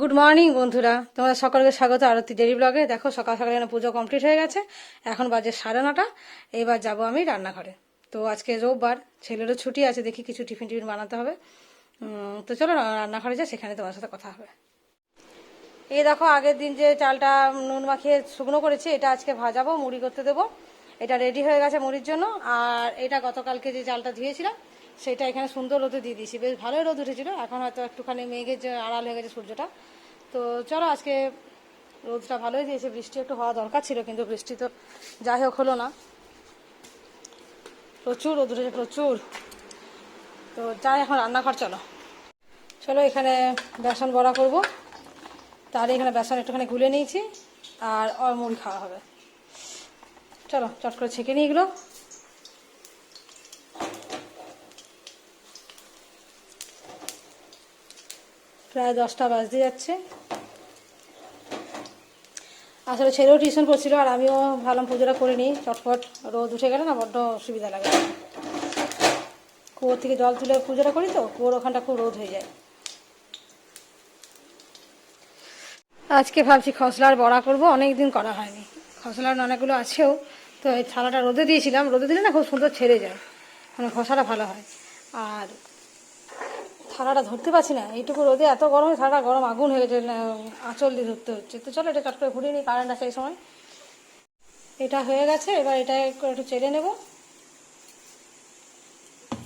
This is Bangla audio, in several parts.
গুড মর্নিং বন্ধুরা। তোমাদের সকলকে স্বাগত আরতি ডেরি ব্লগে। দেখো, সকাল সকাল এখানে পুজো কমপ্লিট হয়ে গেছে। এখন বাজে সাড়ে নটা। এবার যাব আমি রান্নাঘরে। তো আজকে রোববার, ছেলেরও ছুটি আছে, দেখি কিছু টিফিন টিফিন বানাতে হবে। তো চলো রান্নাঘরে যা সেখানে তোমার সাথে কথা হবে। এই দেখো, আগের দিন যে চালটা নুন মাখিয়ে শুকনো করেছি, এটা আজকে ভাজাবো, মুড়ি করতে দেবো। এটা রেডি হয়ে গেছে মুড়ির জন্য। আর এটা গতকালকে যে চালটা ধুয়েছিলাম, সেটা এখানে সুন্দর রোদে দিয়ে দিয়েছি। বেশ ভালোই রোদ উঠেছিল। এখন হয়তো একটুখানি মেঘের যে আড়াল হয়ে গেছে সূর্যটা। তো চলো আজকে রোদটা ভালোই দিয়েছে। বৃষ্টি একটু হওয়া দরকার ছিল, কিন্তু বৃষ্টি তো যাই হোক হলো না। প্রচুর রোদ উঠেছে, প্রচুর। তো যাই, এখন রান্নাঘর চলো। চলো এখানে বেসন বড়া করব। তার এখানে বেসন একটুখানি গুলে নিয়েছি। আর মুড়ি খাওয়া হবে। চলো, চট করে ছেঁকে নিয়ে এগুলো। প্রায় দশটা বাজতে যাচ্ছে। আসলে ছেলেও টিউশন করছিল আর আমিও ভাবলাম পুজোটা করে নিই, চটপট। রোদ উঠে গেলে না বড্ড অসুবিধা লাগে। কুয়োর থেকে জল তুলে পুজোটা করি তো, কুয়োর ওখানটা খুব রোদ হয়ে যায়। আজকে ভাবছি খসলার বড়া করব অনেক দিন করা হয়নি। খসলার অনেকগুলো আছেও তো এই থালাটা রোদে দিয়েছিলাম, রোদে দিলে না খুব সুন্দর ছেড়ে যায় মানে খসাটা ভালো হয়। আর থালাটা ধরতে পারছি না, এইটুকু রোদে এত গরমে থালাটা গরম আগুন হয়ে গেছে আঁচল দিয়ে ধরতে হচ্ছে। তো চলো এটা চট করে ঘুরিয়ে নিই কারেন্ট আছে এই সময়। এটা হয়ে গেছে, এবার এটা একটু চেলে নেব।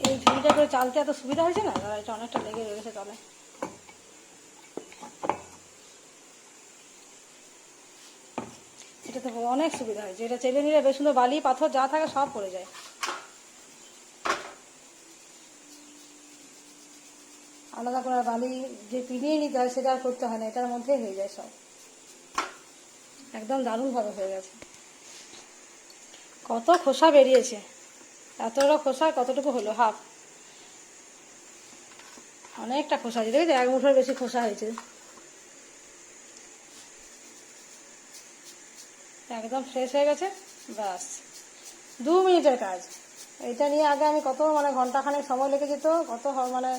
এই ঝুড়িটা করে চালতে এত সুবিধা হয়েছে না? এটা অনেকটা লেগে রয়েছে তলে এটাতে অনেক সুবিধা হয়েছে এটা চেলে নিলে বেশ সুন্দর বালি, পাথর, যা থাকে সব পড়ে যায়। আলাদা করে বালি যে পিনিয়ে নিতে হয়, সেটা আর করতে হয় না, এটার মধ্যেই হয়ে যায় সব। একদম দারুণভাবে হয়ে গেছে। কত খোসা বেরিয়েছে। এতটা খোসা, কতটুকু হলো? হাফ। অনেকটা খোসা আছে। দেখি এক মুঠোর বেশি খোসা হয়েছে। একদম ফ্রেশ হয়ে গেছে বাস দু মিনিটের কাজ। এটা নিয়ে আগে আমি কত মানে ঘন্টাখানেক সময় লেগে যেত, কত মানে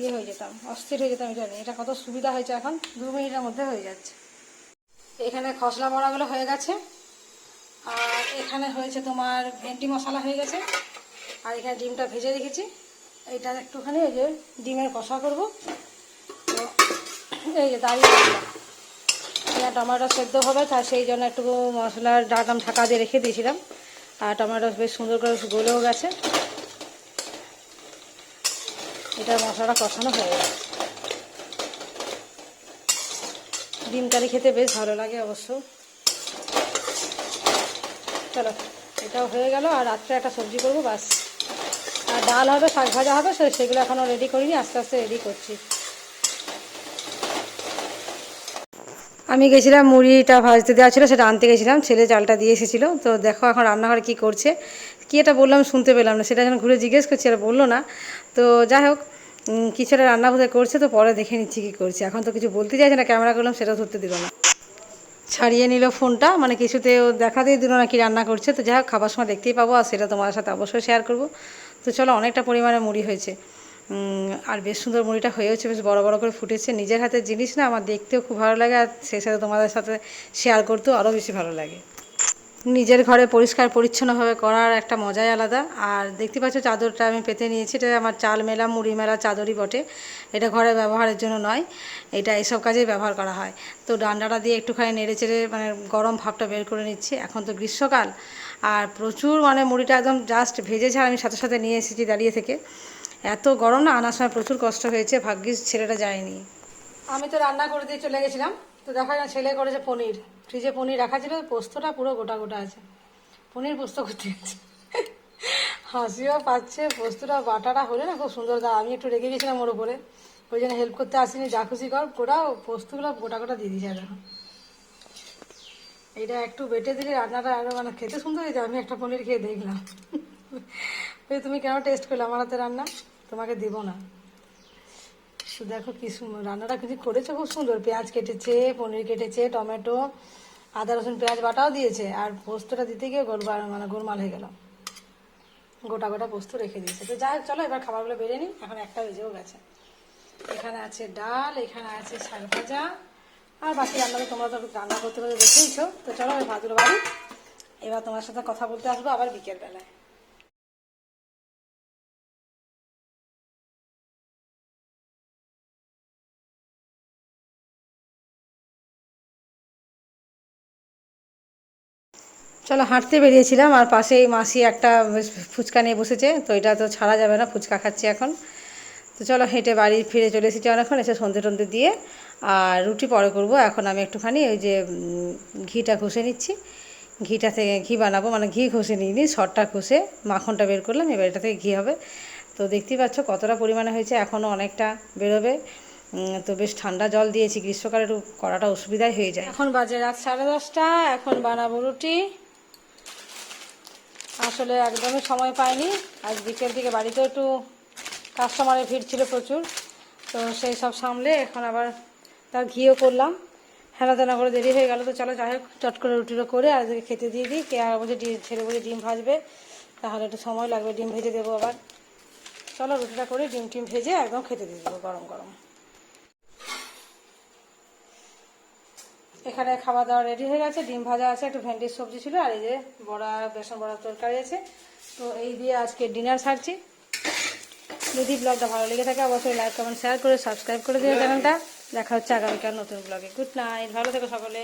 ইয়ে হয়ে যেতাম, অস্থির হয়ে যেতাম, এটা নিয়ে। এটা কত সুবিধা হয়েছে এখন, দু মিনিটের মধ্যে হয়ে যাচ্ছে। এখানে খসলা বড়াগুলো হয়ে গেছে, আর এখানে হয়েছে তোমার ভেন্ডি মশলা হয়ে গেছে, আর এখানে ডিমটা ভেজে রেখেছি। এটা একটুখানি এই যে ডিমের কষা করব। তো এই যে দাঁড়িয়ে এখানে টমেটো সেদ্ধ হবে তার সেই জন্য একটু মশলার ডাটাম ঢাকা দিয়ে রেখে দিয়েছিলাম। আর টমেটো বেশ সুন্দর করে গলেও গেছে। এটা মশলাটা কষানো হয়ে গেছে। ডিম কারি খেতে বেশ ভালো লাগে অবশ্য। চলো, এটাও হয়ে গেল, আর রাত্রে একটা সবজি করব, বাস। আর ডাল হবে, শাক ভাজা হবে সেগুলো এখনও রেডি করিনি, আস্তে আস্তে রেডি করছি। আমি গেছিলাম মুড়িটা ভাজতে দেওয়া ছিল, সেটা আনতে গেছিলাম, ছেলে চালটা দিয়ে এসেছিল। তো দেখো এখন রান্নাঘরে কী করছে। কী এটা বললাম শুনতে পেলাম না, সেটা যখন ঘুরে জিজ্ঞেস করছি, আর বলল না। তো যাই হোক কিছুটা রান্না বোধহয় করছে, তো পরে দেখে নিচ্ছি কী করছে। এখন তো কিছু বলতে চাইছে না, ক্যামেরা করলাম, সেটাও ধরতে দিল না। ছাড়িয়ে নিল ফোনটা মানে কিছুতে ও দেখাতেই দিল না কি রান্না করছে। তো যাই হোক, খাবার সময় দেখতেই পাবো, আর সেটা তোমার সাথে অবশ্যই শেয়ার করব। তো চলো, অনেকটা পরিমাণে মুড়ি হয়েছে। আর বেশ সুন্দর মুড়িটা হয়েছে বেশ বড় বড় করে ফুটেছে। নিজের হাতের জিনিস না, আমার দেখতেও খুব ভালো লাগে আর সেই সাথে তোমাদের সাথে শেয়ার করতেও আরও বেশি ভালো লাগে। নিজের ঘরে পরিষ্কার পরিচ্ছন্নভাবে করার একটা মজাই আলাদা। আর দেখতে পাচ্ছ চাদরটা আমি পেতে নিয়েছি, এটা আমার চাল মেলা, মুড়ি মেলা চাদরই বটে। এটা ঘরে ব্যবহারের জন্য নয়, এটা এসব কাজেই ব্যবহার করা হয়। তো ডান্ডাটা দিয়ে একটুখানি নেড়ে চেড়ে মানে গরম ভাবটা বের করে নিচ্ছি। এখন তো গ্রীষ্মকাল, আর প্রচুর মানে মুড়িটা একদম জাস্ট ভেজেছে আর আমি সাথে সাথে নিয়ে এসেছি দাঁড়িয়ে থেকে। এত গরম না, আনার সময় প্রচুর কষ্ট হয়েছে, ভাগ্যিস ছেলেটা যায়নি। আমি তো রান্না করে দিয়ে চলে গেছিলাম, তো দেখা যায় ছেলে করেছে পনির। ফ্রিজে পনির রাখা ছিল, পোস্তটা পুরো গোটা গোটা আছে। পনির পোস্ত করতে গেছে। হাসিও পাচ্ছে, পোস্তটা, বাটাটা হলে না খুব সুন্দর। দা আমি একটু রেগে গেছিলাম ওর উপরে। ওই জন্য হেল্প করতে আসিনি, যা খুশি কর গোটা পোস্তগুলো গোটা গোটা দিয়ে দিয়েছে দেখো এটা একটু বেটে দিলে রান্নাটা আরও মানে খেতে সুন্দর হয়েছে আমি একটা পনির খেয়ে দেখলাম। তুমি কেন টেস্ট করলে আমার হাতে রান্না? তোমাকে দিব না। দেখো কি সুন্দর রান্নাটা কিন্তু করেছে, খুব সুন্দর। পেঁয়াজ কেটেছে, পনির কেটেছে, টমেটো, আদা, রসুন, পেঁয়াজ বাটাও দিয়েছে। আর পোস্তটা দিতে গিয়ে গোল মানে গোলমাল হয়ে গেল। গোটা গোটা পোস্ত রেখে দিয়েছে। তো যাই চলো এবার খাবারগুলো বেড়ে নিই। এখন একটা বেজেও গেছে। এখানে আছে ডাল, এখানে আছে শাক ভাজা। আর বাকি রান্না তোমরা তো রান্না করতে করতে দেখেইছো। তো চলো ভাদুর বাড়ি। এবার তোমার সাথে কথা বলতে আসব আবার বিকেল চলো হাঁটতে বেরিয়েছিলাম, আর পাশেই মাসি একটা ফুচকা নিয়ে বসেছে, তো এটা তো ছাড়া যাবে না, ফুচকা খাচ্ছি এখন। তো চলো হেঁটে বাড়ি ফিরে চলে এসেছি অনেকক্ষণ, এসে সন্ধে টন্ধে দিয়ে, আর রুটি পরে করব। এখন আমি একটুখানি ওই যে ঘিটা ঘষে নিচ্ছি। ঘিটা থেকে ঘি বানাবো মানে ঘি ঘষে নিইনি সরটা ঘষে মাখনটা বের করলাম, এবার এটা থেকে ঘি হবে। তো দেখতেই পাচ্ছ কতটা পরিমাণে হয়েছে, এখনও অনেকটা বেরোবে। তো বেশ ঠান্ডা জল দিয়েছি, গ্রীষ্মকালে একটু করাটা অসুবিধাই হয়ে যায়। এখন বাজে রাত সাড়ে দশটা, এখন বানাবো রুটি। আসলে একদমই সময় পাইনি। আজ বিকেল দিকে বাড়িতেও একটু কাস্টমারের ভিড় ছিল প্রচুর। তো সেই সব সামলে এখন আবার তার ঘিও করলাম। হেনা তেনা করে দেরি হয়ে গেল, তো চলো যাই হোক, চট করে রুটিটা করে আর খেতে দিয়ে দিই। কে আর বলছে ডিম ছেলে বলে ডিম ভাজবে, তাহলে একটু সময় লাগবে, ডিম ভেজে দেবো আবার। চলো রুটিটা করে ডিম টিম ভেজে একদম খেতে দিয়ে দেবো, গরম গরম। এখানে খাওয়া দাওয়া রেডি হয়ে গেছে ডিম ভাজা আছে একটু ভেন্ডির সবজি ছিল আর এই যে বড়া বেসন বড়া তরকারি আছে। তো এই দিয়ে আজকে ডিনার সারছি। যদি ব্লগটা ভালো লেগে থাকে অবশ্যই লাইক কমেন্ট শেয়ার করে সাবস্ক্রাইব করে দিও চ্যানেলটা দেখা হচ্ছে আগামীকাল নতুন ব্লগে গুড নাইট ভালো থেকো সকলে।